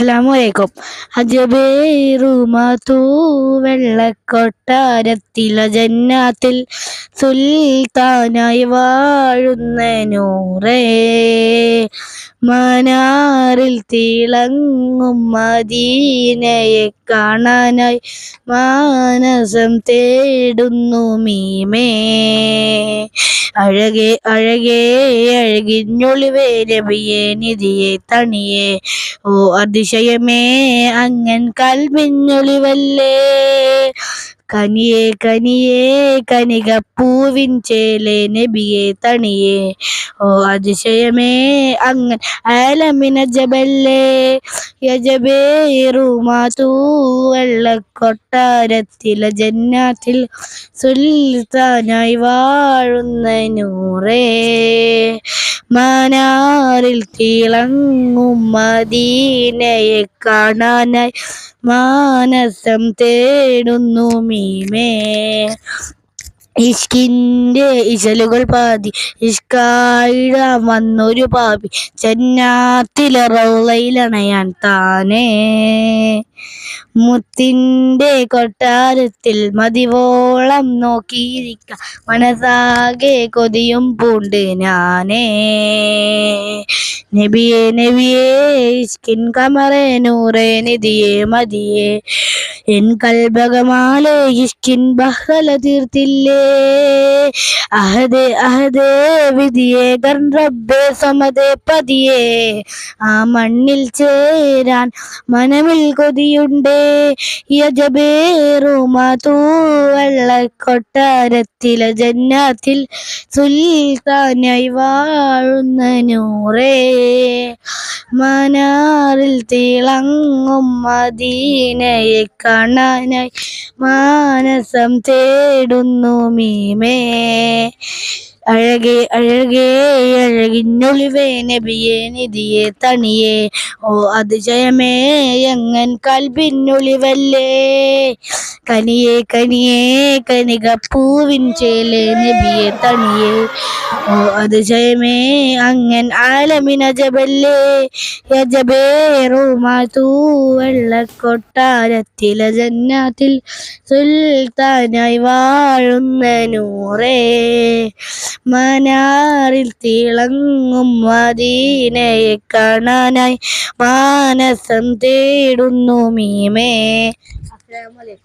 അസ്സലാമലൈക്കും അജബേറുമതൂ വെള്ളക്കൊട്ടാരത്തില ജന്നാത്തിൽ സുൽത്താനായി വാഴുന്ന നൂറേ മനാറിൽ തിളങ്ങും മദീനയെ കാണാനായി മാനസം തേടുന്നു മീമേ. അഴകേ അഴകേ അഴകിഞ്ഞൊളിവേ നബിയെ നിധിയെ തണിയെ. ഓ അതിശയമേ അങ്ങൻ കൽവിഞ്ഞൊളിവല്ലേ? കനിയേ കനിയേ കനികപ്പൂവിൻ ചേലേ നബിയെ തണിയേ. ഓ അതിശയമേ അങ്ങൻ ആലമിന ജബല്ലേ. യജബേറുമാതൂ വെള്ളക്കൊട്ടാരത്തില ജന്നാത്തിൽ സുൽത്താനായി വാഴുന്ന നൂറേ മനാറിൽ തിളങ്ങും മദീനയെ കാണാനായി മാനസം തേടുന്നു മീമേ. ഇഷ്കിന്റെ ഇശലുകൾ പാതി. ഇഷ്കായിട വന്നൊരു പാപി. ചെന്നാത്തിലെ റൗലയിലണയാൻ താനേ. മുത്തിന്റെ കൊട്ടാരത്തിൽ മതിവോളം നോക്കിയിരിക്ക. മനസാകെ കൊതിയും പൂണ്ട് ഞാനേ. നബിയെ നബിയേ ഇഷ്കിൻ കമറേ നൂറേ നിധിയേ മതിയേ. എൻ കൽഭകമാലേ ഇഷ്കിൻ ബഹല തീർത്തില്ലേ അഹദേ അഹദേ വിധിയെ ഗൺ റബ്ബേ സമതേ പതിയെ. ആ മണ്ണിൽ ചേരാൻ മനമിൽ കൊതിയുണ്ടേ. യജബേറുമതൂ വെള്ളക്കൊട്ടാരത്തിലെ ജന്നാത്തിൽ സുൽത്താനായി വാഴുന്ന നൂറേ. മനാറിൽ തിളങ്ങും മദീനയെ കാണാനായി മാനസം തേടുന്നു മീമേ. അഴകേ അഴകേ അഴകിഞ്ഞൊളിവേ നബിയെ നിധിയെ തണിയേ. ഓ അതിശയമേ എങ്ങൻ കൽബിന്നൊളിവല്ലേ കനിയേ കനിയേ കനികപ്പൂവിൻ ചേലെ നബിയെ തണിയേ. ഓ അതിശയമേ അങ്ങൻ ആലമിന ജബല്ലേ യജബേറുമതൂ വെള്ളക്കൊട്ടാരത്തിലെ ജന്നാത്തിൽ സുൽത്താനായി വാഴുന്ന നൂറേ. മനാറിൽ തിളങ്ങും മദീനയെ കാണാനായി മാനസം തേടുന്നു മീമേ. É, moleque.